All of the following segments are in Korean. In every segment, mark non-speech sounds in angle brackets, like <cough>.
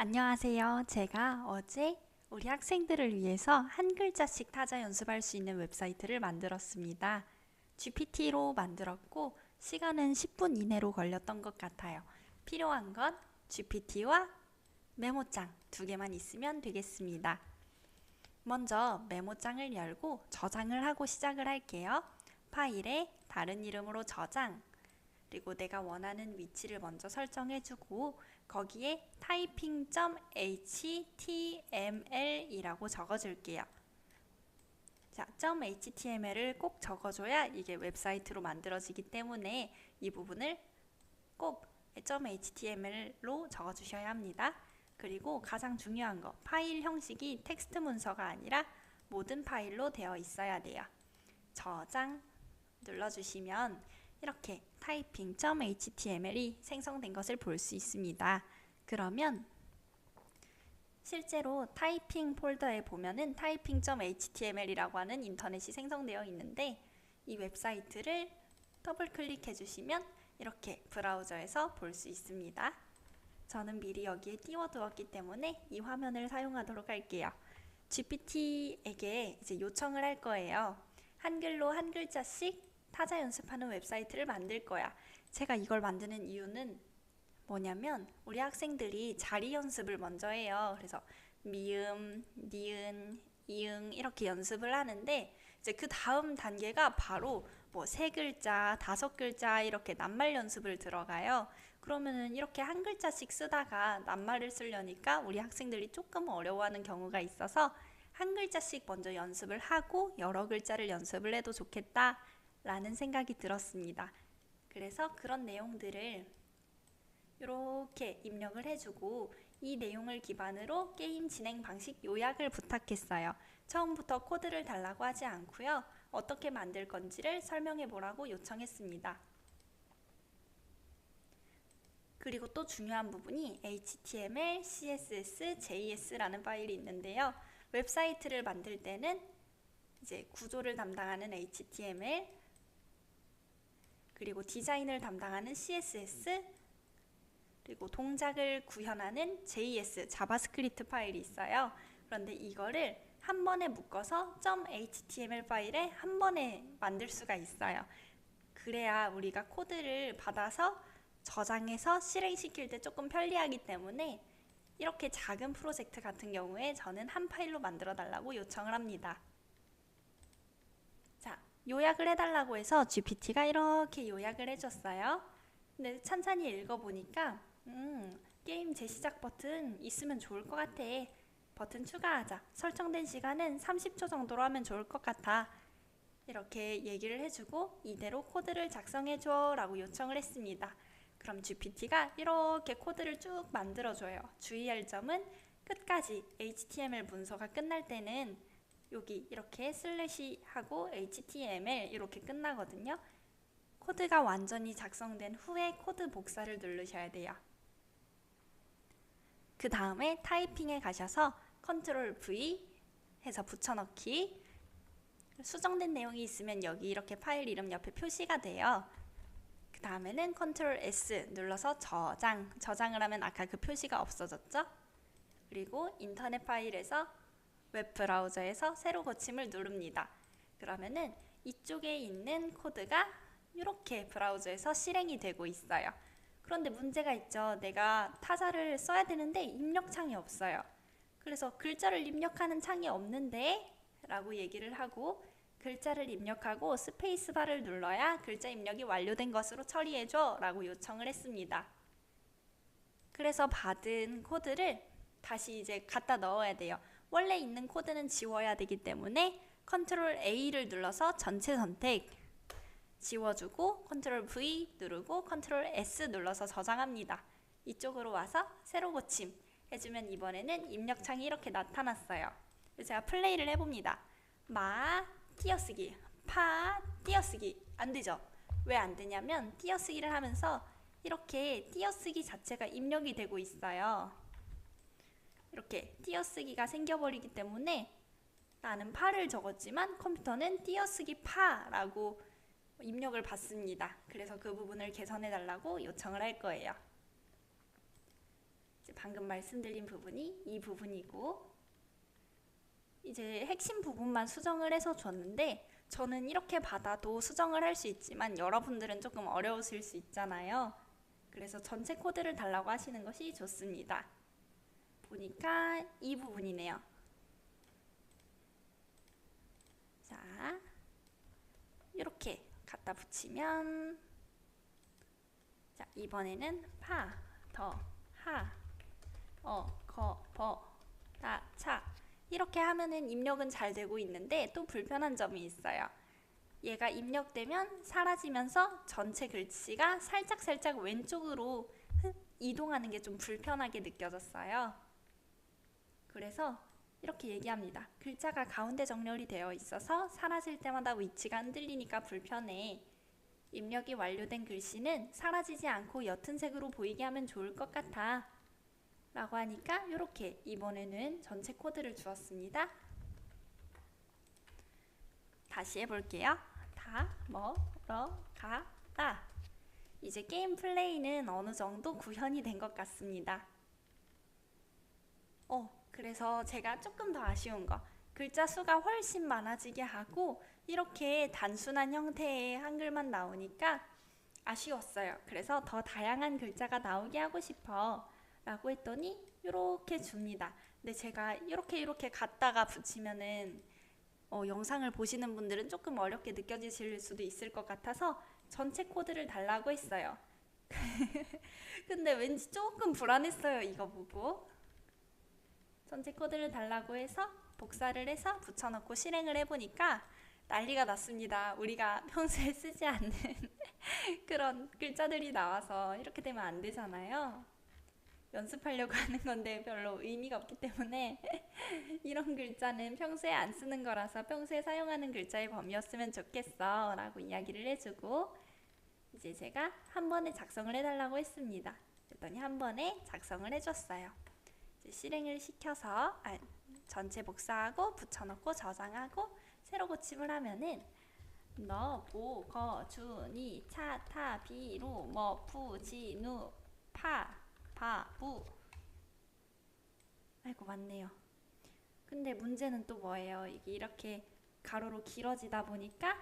안녕하세요. 제가 어제 우리 학생들을 위해서 한 글자씩 타자 연습할 수 있는 웹사이트를 만들었습니다. GPT로 만들었고 시간은 10분 이내로 걸렸던 것 같아요. 필요한 건 GPT와 메모장 두 개만 있으면 되겠습니다. 먼저 메모장을 열고 저장을 하고 시작을 할게요. 파일에 다른 이름으로 저장 그리고 내가 원하는 위치를 먼저 설정해주고 거기에 typing.html이라고 적어줄게요. 자, .html을 꼭 적어줘야 이게 웹사이트로 만들어지기 때문에 이 부분을 꼭 .html로 적어주셔야 합니다. 그리고 가장 중요한 거, 파일 형식이 텍스트 문서가 아니라 모든 파일로 되어 있어야 돼요. 저장 눌러주시면 이렇게 typing.html이 생성된 것을 볼 수 있습니다. 그러면 실제로 타이핑 폴더에 보면은 typing.html이라고 하는 인터넷이 생성되어 있는데 이 웹사이트를 더블 클릭해 주시면 이렇게 브라우저에서 볼 수 있습니다. 저는 미리 여기에 띄워두었기 때문에 이 화면을 사용하도록 할게요. GPT에게 이제 요청을 할 거예요. 한글로 한 글자씩 타자 연습하는 웹사이트를 만들 거야. 제가 이걸 만드는 이유는 뭐냐면 우리 학생들이 자리 연습을 먼저 해요. 그래서 미음, 니은, 이응 이렇게 연습을 하는데 이제 그 다음 단계가 바로 뭐 세 글자, 다섯 글자 이렇게 낱말 연습을 들어가요. 그러면은 이렇게 한 글자씩 쓰다가 낱말을 쓰려니까 우리 학생들이 조금 어려워하는 경우가 있어서 한 글자씩 먼저 연습을 하고 여러 글자를 연습을 해도 좋겠다 라는 생각이 들었습니다. 그래서 그런 내용들을 이렇게 입력을 해주고 이 내용을 기반으로 게임 진행 방식 요약을 부탁했어요. 처음부터 코드를 달라고 하지 않고요. 어떻게 만들 건지를 설명해 보라고 요청했습니다. 그리고 또 중요한 부분이 HTML, CSS, JS라는 파일이 있는데요. 웹사이트를 만들 때는 이제 구조를 담당하는 HTML, 그리고 디자인을 담당하는 CSS, 그리고 동작을 구현하는 JS, 자바스크립트 파일이 있어요. 그런데 이거를 한 번에 묶어서 .html 파일에 한 번에 만들 수가 있어요. 그래야 우리가 코드를 받아서 저장해서 실행시킬 때 조금 편리하기 때문에 이렇게 작은 프로젝트 같은 경우에 저는 한 파일로 만들어 달라고 요청을 합니다. 자, 요약을 해달라고 해서 GPT가 이렇게 요약을 해줬어요. 근데 찬찬히 읽어보니까 음, 게임 재시작 버튼 있으면 좋을 것 같아. 버튼 추가하자. 설정된 시간은 30초 정도로 하면 좋을 것 같아. 이렇게 얘기를 해주고 이대로 코드를 작성해줘 라고 요청을 했습니다. 그럼 GPT가 이렇게 코드를 쭉 만들어줘요. 주의할 점은 끝까지 HTML 문서가 끝날 때는 여기 이렇게 슬래시 하고 HTML 이렇게 끝나거든요. 코드가 완전히 작성된 후에 코드 복사를 누르셔야 돼요. 그 다음에 타이핑에 가셔서 컨트롤 V 해서 붙여넣기 수정된 내용이 있으면 여기 이렇게 파일 이름 옆에 표시가 돼요. 그 다음에는 컨트롤 S 눌러서 저장 저장을 하면 아까 그 표시가 없어졌죠? 그리고 인터넷 파일에서 웹 브라우저에서 새로 고침을 누릅니다. 그러면은 이쪽에 있는 코드가 이렇게 브라우저에서 실행이 되고 있어요. 그런데 문제가 있죠. 내가 타자를 써야 되는데 입력 창이 없어요. 그래서 글자를 입력하는 창이 없는데 라고 얘기를 하고 글자를 입력하고 스페이스바를 눌러야 글자 입력이 완료된 것으로 처리해줘 라고 요청을 했습니다. 그래서 받은 코드를 다시 이제 갖다 넣어야 돼요. 원래 있는 코드는 지워야 되기 때문에 컨트롤 A를 눌러서 전체 선택 지워주고 컨트롤 V 누르고 컨트롤 S 눌러서 저장합니다. 이쪽으로 와서 새로 고침 해주면 이번에는 입력창이 이렇게 나타났어요. 제가 플레이를 해봅니다. 마 띄어쓰기 파 띄어쓰기 안 되죠? 왜 안 되냐면 띄어쓰기를 하면서 이렇게 띄어쓰기 자체가 입력이 되고 있어요. 이렇게 띄어쓰기가 생겨버리기 때문에 나는 파를 적었지만 컴퓨터는 띄어쓰기 파라고 입력을 받습니다. 그래서 그 부분을 개선해 달라고 요청을 할 거예요. 방금 말씀드린 부분이 이 부분이고 이제 핵심 부분만 수정을 해서 줬는데 저는 이렇게 받아도 수정을 할 수 있지만 여러분들은 조금 어려우실 수 있잖아요. 그래서 전체 코드를 달라고 하시는 것이 좋습니다. 보니까 이 부분이네요. 자, 이렇게 갖다 붙이면 자, 이번에는 파, 더, 하, 어, 거, 버, 다, 차 이렇게 하면은 입력은 잘 되고 있는데 또 불편한 점이 있어요. 얘가 입력되면 사라지면서 전체 글씨가 살짝살짝 왼쪽으로 이동하는 게 좀 불편하게 느껴졌어요. 그래서 이렇게 얘기합니다. 글자가 가운데 정렬이 되어 있어서 사라질 때마다 위치가 흔들리니까 불편해. 입력이 완료된 글씨는 사라지지 않고 옅은 색으로 보이게 하면 좋을 것 같아. 라고 하니까 이렇게 이번에는 전체 코드를 주었습니다. 다시 해볼게요. 다 먹으러 가 다. 이제 게임 플레이는 어느 정도 구현이 된 것 같습니다. 어, 그래서 제가 조금 더 아쉬운 거. 글자 수가 훨씬 많아지게 하고 이렇게 단순한 형태의 한글만 나오니까 아쉬웠어요. 그래서 더 다양한 글자가 나오게 하고 싶어. 라고 했더니 이렇게 줍니다. 근데 제가 이렇게 이렇게 갖다가 붙이면은 어, 영상을 보시는 분들은 조금 어렵게 느껴지실 수도 있을 것 같아서 전체 코드를 달라고 했어요. <laughs> 근데 왠지 조금 불안했어요. 이거 보고. 전체 코드를 달라고 해서 복사를 해서 붙여넣고 실행을 해보니까 난리가 났습니다. 우리가 <laughs> 평소에 쓰지 않는 <laughs> 그런 글자들이 나와서 이렇게 되면 안 되잖아요. 연습하려고 <laughs> 하는 건데 별로 의미가 없기 때문에 이런 글자는 평소에 안 쓰는 거라서 평소에 사용하는 글자의 범위였으면 좋겠어 라고 이야기를 해주고 이제 제가 한 번에 작성을 해달라고 했습니다. 그랬더니 한 번에 작성을 해줬어요. 실행을 시켜서 아, 전체 복사하고 붙여넣고 저장하고 새로 고침을 하면은 너, 보, 거, 주, 니, 차, 타, 비, 루, 뭐, 푸, 지, 누, 파, 바, 부. 아이고 맞네요. 근데 문제는 또 뭐예요? 이게 이렇게 가로로 길어지다 보니까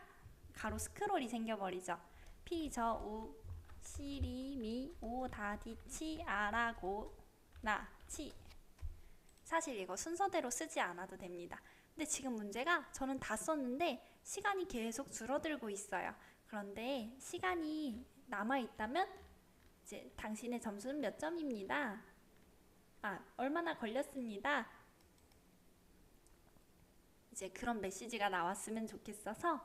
가로 스크롤이 생겨버리죠. 피, 저, 우, 시, 리, 미, 오, 다, 디, 치, 아라, 고, 나, 치. 사실 이거 순서대로 쓰지 않아도 됩니다. 근데 지금 문제가 저는 다 썼는데 시간이 계속 줄어들고 있어요. 그런데 시간이 남아 있다면 이제 당신의 점수는 몇 점입니다. 아, 얼마나 걸렸습니다. 이제 그런 메시지가 나왔으면 좋겠어서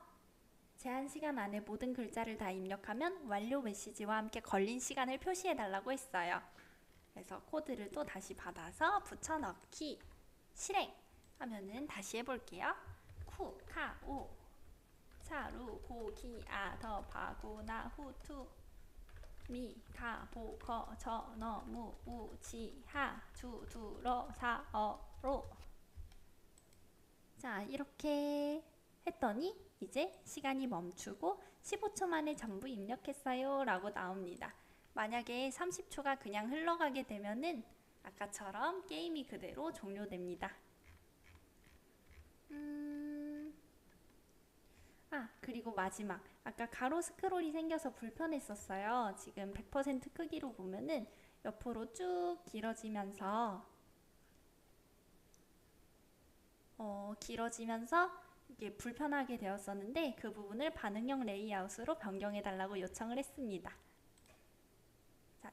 제한 시간 안에 모든 글자를 다 입력하면 완료 메시지와 함께 걸린 시간을 표시해 달라고 했어요. 그래서 코드를 또 다시 받아서 붙여넣기 실행 하면은 다시 해볼게요. 쿠, 카, 오, 차루, 고, 기, 아, 더, 바, 고, 나, 후, 투, 미, 가, 보, 거, 저, 너, 무, 우, 지, 하, 주, 두, 러, 사, 어, 로. 자, 이렇게 했더니 이제 시간이 멈추고 15초 만에 전부 입력했어요 라고 나옵니다. 만약에 30초가 그냥 흘러가게 되면은 아까처럼 게임이 그대로 종료됩니다. 음... 아, 그리고 마지막. 아까 가로 스크롤이 생겨서 불편했었어요. 지금 100% 크기로 보면은 옆으로 쭉 길어지면서 어, 길어지면서 이게 불편하게 되었었는데 그 부분을 반응형 레이아웃으로 변경해 달라고 요청을 했습니다.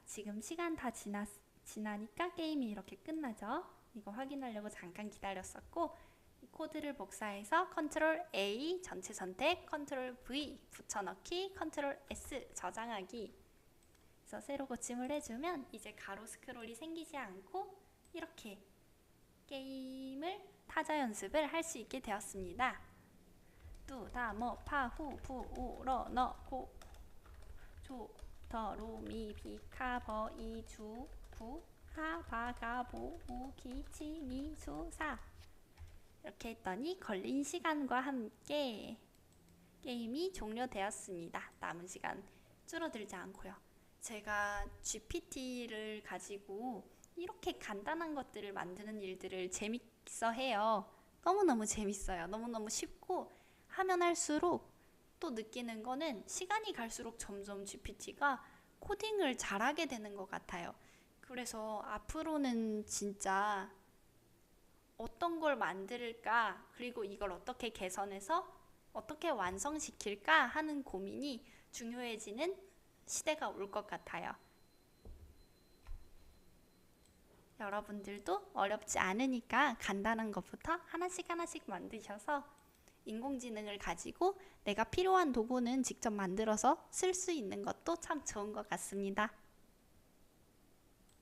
자, 지금 시간 다 지났, 지나니까 게임이 이렇게 끝나죠. 이거 확인하려고 잠깐 기다렸었고 이 코드를 복사해서 컨트롤 A 전체 선택, 컨트롤 V 붙여넣기, 컨트롤 S 저장하기 그래서 새로 고침을 해주면 이제 가로 스크롤이 생기지 않고 이렇게 게임을 타자 연습을 할 수 있게 되었습니다. 뚜, 다, 뭐, 파, 후, 푸, 우, 러, 너, 고, 조, 더, 로, 미, 비, 카, 버, 이, 주, 부, 하, 바, 가, 보, 우, 기, 치, 미, 수, 사 이렇게 했더니 걸린 시간과 함께 게임이 종료되었습니다. 남은 시간 줄어들지 않고요. 제가 GPT를 가지고 이렇게 간단한 것들을 만드는 일들을 재밌어 해요. 너무너무 재밌어요. 너무너무 쉽고 하면 할수록 또 느끼는 거는 시간이 갈수록 점점 GPT가 코딩을 잘하게 되는 것 같아요. 그래서 앞으로는 진짜 어떤 걸 만들까, 그리고 이걸 어떻게 개선해서 어떻게 완성시킬까 하는 고민이 중요해지는 시대가 올 것 같아요. 여러분들도 어렵지 않으니까 간단한 것부터 하나씩 하나씩 만드셔서 인공지능을 가지고 내가 필요한 도구는 직접 만들어서 쓸 수 있는 것도 참 좋은 것 같습니다.